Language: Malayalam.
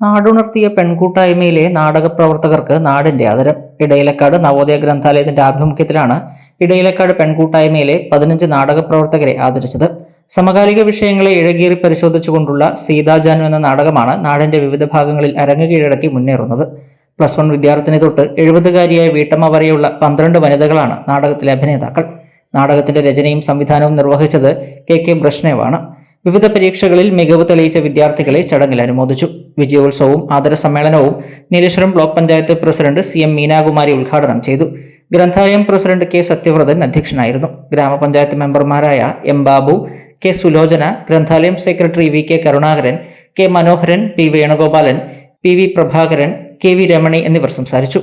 നാടുണർത്തിയ പെൺകൂട്ടായ്മയിലെ നാടകപ്രവർത്തകർക്ക് നാടിന്റെ ആദരം. ഇടയിലക്കാട് നവോദയ ഗ്രന്ഥാലയത്തിന്റെ ആഭിമുഖ്യത്തിലാണ് ഇടയിലക്കാട് പെൺകൂട്ടായ്മയിലെ പതിനഞ്ച് നാടകപ്രവർത്തകരെ ആദരിച്ചത്. സമകാലിക വിഷയങ്ങളെ ഇഴകീറി പരിശോധിച്ചുകൊണ്ടുള്ള സീതാജാനു എന്ന നാടകമാണ് നാടിന്റെ വിവിധ ഭാഗങ്ങളിൽ അരങ്ങ് കീഴടക്കി മുന്നേറുന്നത്. പ്ലസ് വൺ വിദ്യാർത്ഥിനി തൊട്ട് എഴുപതുകാരിയായ വീട്ടമ്മ വരെയുള്ള പന്ത്രണ്ട് വനിതകളാണ് നാടകത്തിലെ അഭിനേതാക്കൾ. നാടകത്തിന്റെ രചനയും സംവിധാനവും നിർവഹിച്ചത് കെ കെ ബ്രഷ്നേവാണ്. വിവിധ പരീക്ഷകളിൽ മികവ് തെളിയിച്ച വിദ്യാർത്ഥികളെ ചടങ്ങിൽ അനുമോദിച്ചു. വിജയോത്സവവും ആദര സമ്മേളനവും Nileshwaram block panchayat president C M Meenakumari ഉദ്ഘാടനം ചെയ്തു. ഗ്രന്ഥാലയം പ്രസിഡന്റ് കെ സത്യവ്രതൻ അധ്യക്ഷനായിരുന്നു. ഗ്രാമപഞ്ചായത്ത് മെമ്പർമാരായ M Babu K Sulochana ഗ്രന്ഥാലയം secretary V K Karunakaran K Manoharan P Venugopalan P V Prabhakaran K V Ramani എന്നിവർ സംസാരിച്ചു.